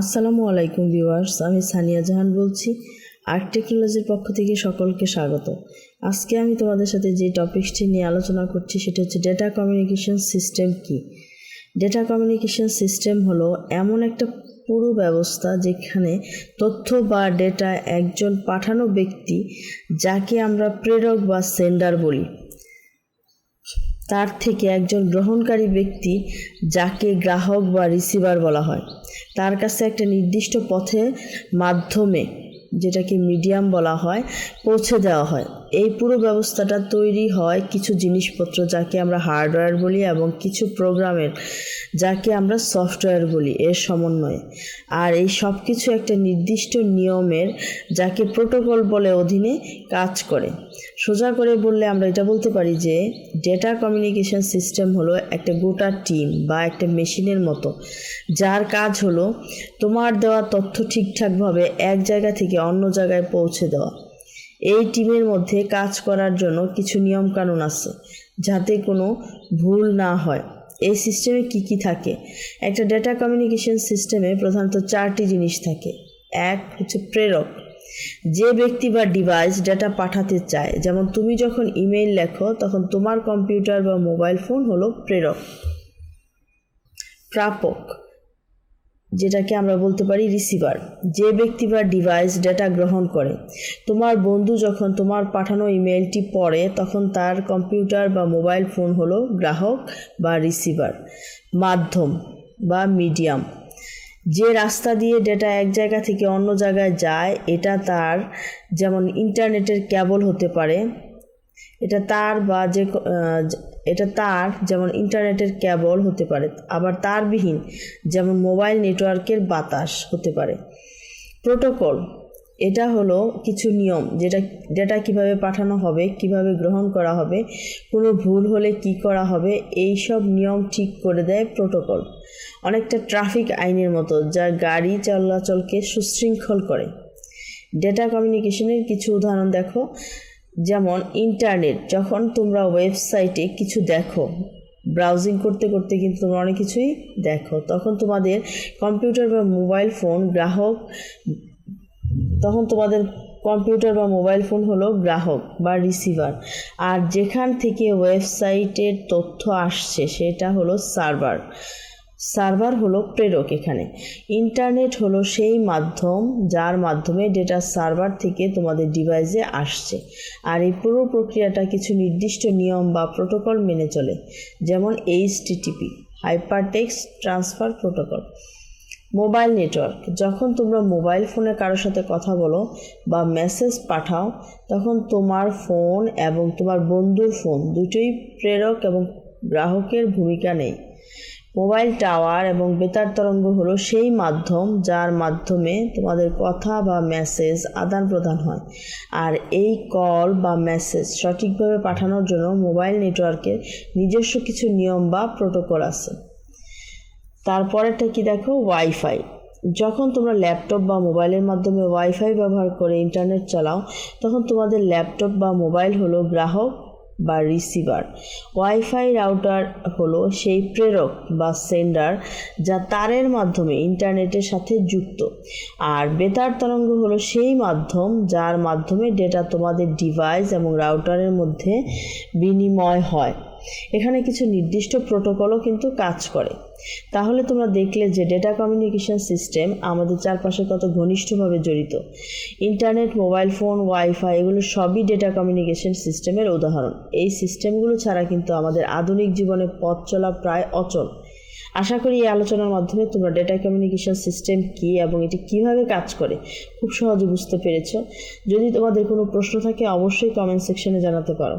আসসালামু আলাইকুম ভিউয়ার্স, আমি সানিয়া জাহান বলছি। আর্ট টেকনোলজির পক্ষ থেকে সকলকে স্বাগত। আজকে আমি তোমাদের সাথে যে টপিকসটি নিয়ে আলোচনা করছি, সেটা হচ্ছে ডেটা কমিউনিকেশন সিস্টেম কি? ডেটা কমিউনিকেশন সিস্টেম হলো এমন একটা পুরো ব্যবস্থা যেখানে তথ্য বা ডেটা একজন পাঠানো ব্যক্তি, যাকে আমরা প্রেরক বা সেন্ডার বলি। তার থেকে একজন গ্রহণকারী ব্যক্তি যাকে গ্রাহক বা রিসিভার বলা হয়। তার কাছে একটা নির্দিষ্ট পথে মাধ্যমে, যেটাকে মিডিয়াম বলা হয়, পৌঁছে দেওয়া হয়। এই পুরো ব্যবস্থাটা তৈরি হয় কিছু জিনিসপত্র যাকে আমরা হার্ডওয়্যার বলি এবং কিছু প্রোগ্রামের, যাকে আমরা সফটওয়্যার বলি এর সমন্বয়ে। আর এই সব কিছু একটা নির্দিষ্ট নিয়মের, যাকে প্রোটোকল বলে অধীনে কাজ করে। সোজা করে বললে আমরা এটা বলতে পারি যে, ডেটা কমিউনিকেশন সিস্টেম হলো একটা গোটা টিম বা একটা মেশিনের মতো। যার কাজ হলো তোমার দেওয়া তথ্য ঠিকঠাকভাবে এক জায়গা থেকে অন্য জায়গায় পৌঁছে দেওয়া। এই টিমের মধ্যে কাজ করার জন্য কিছু নিয়মকানুন আছে, যাতে কোনো ভুল না হয়। এই সিস্টেমে কি কি থাকে? একটা ডেটা কমিউনিকেশন সিস্টেমে প্রধানত চারটি জিনিস থাকে। এক হচ্ছে প্রেরক। যে ব্যক্তি বা ডিভাইস ডেটা পাঠাতে চায়, যেমন তুমি যখন ইমেইল লেখো, তখন তোমার কম্পিউটার বা মোবাইল ফোন হলো প্রেরক। প্রাপক। যেটাকে আমরা বলতে পারি রিসিভার যে ব্যক্তি বা ডিভাইস ডেটা গ্রহণ করে, তোমার বন্ধু যখন তোমার পাঠানো ইমেলটি পড়ে, তখন তার কম্পিউটার বা মোবাইল ফোন হলো গ্রাহক বা রিসিভার মাধ্যম বা মিডিয়াম যে রাস্তা দিয়ে ডেটা এক জায়গা থেকে অন্য জায়গায় যায়, এটা তার যেমন ইন্টারনেটের কেবল হতে পারে এটা তার বা যে এটা তার যেমন ইন্টারনেটের ক্যাবল হতে পারে, আবার তারবিহীন যেমন মোবাইল নেটওয়ার্কের বাতাস হতে পারে। প্রোটোকল, এটা হলো কিছু নিয়ম যেটা, ডেটা কীভাবে পাঠানো হবে, কীভাবে গ্রহণ করা হবে, কোনো ভুল হলে কি করা হবে এই সব নিয়ম ঠিক করে দেয় প্রোটোকল। অনেকটা ট্রাফিক আইনের মতো যা গাড়ি চলাচলকে সুশৃঙ্খল করে। ডেটা কমিউনিকেশনের কিছু উদাহরণ দেখো। যেমন ইন্টারনেট, যখন তোমরা ওয়েবসাইটে কিছু দেখো ব্রাউজিং করতে করতে কিন্তু তোমরা অনেক কিছুই দেখো, তখন তোমাদের কম্পিউটার বা মোবাইল ফোন গ্রাহক, তখন তোমাদের কম্পিউটার বা মোবাইল ফোন হলো গ্রাহক বা রিসিভার আর যেখান থেকে ওয়েবসাইটের তথ্য আসছে সেটা হলো সার্ভার সার্ভার হলো প্রেরক এখানে। ইন্টারনেট হলো সেই মাধ্যম যার মাধ্যমে ডেটা সার্ভার থেকে তোমাদের ডিভাইসে আসছে। আর এই পুরো প্রক্রিয়াটা কিছু নির্দিষ্ট নিয়ম বা প্রোটোকল মেনে চলে, যেমন HTTP hypertext transfer protocol mobile network যখন তোমরা মোবাইল ফোনে কারোর সাথে কথা বলো বা মেসেজ পাঠাও, তখন তোমার ফোন এবং তোমার বন্ধুর ফোন দুটোই প্রেরক এবং গ্রাহকের ভূমিকা নেই। মোবাইল টাওয়ার এবং বেতার তরঙ্গ হলো সেই মাধ্যম যার মাধ্যমে তোমাদের কথা বা মেসেজ আদান প্রদান হয়। আর এই কল বা মেসেজ সঠিকভাবে পাঠানোর জন্য মোবাইল নেটওয়ার্কের নিজস্ব কিছু নিয়ম বা প্রোটোকল আছে। তারপরেরটা কি দেখো? ওয়াইফাই যখন তোমরা ল্যাপটপ বা মোবাইলের মাধ্যমে ওয়াইফাই ব্যবহার করে ইন্টারনেট চালাও, তখন তোমাদের ল্যাপটপ বা মোবাইল হলো গ্রাহক বা রিসিভার ওয়াইফাই রাউটার হলো সেই প্রেরক বা সেন্ডার যা তারের মাধ্যমে ইন্টারনেটের সাথে যুক্ত। আর বেতার তরঙ্গ হলো সেই মাধ্যম যার মাধ্যমে ডেটা তোমাদের ডিভাইস এবং রাউটারের মধ্যে বিনিময় হয়। এখানে কিছু নির্দিষ্ট প্রোটোকলও কিন্তু কাজ করে। তাহলে তোমরা দেখলে যে ডেটা কমিউনিকেশন সিস্টেম আমাদের চারপাশে কত ঘনিষ্ঠভাবে জড়িত। ইন্টারনেট মোবাইল ফোন ওয়াইফাই এগুলো সবই ডেটা কমিউনিকেশন সিস্টেমের উদাহরণ। এই সিস্টেমগুলো ছাড়া কিন্তু আমাদের আধুনিক জীবনে পথ চলা প্রায় অচল। আশা করি এই আলোচনার মাধ্যমে তোমরা ডেটা কমিউনিকেশন সিস্টেম কী এবং এটি কীভাবে কাজ করে, খুব সহজে বুঝতে পেরেছ। যদি তোমাদের কোনো প্রশ্ন থাকে, অবশ্যই কমেন্ট সেকশনে জানাতে পারো।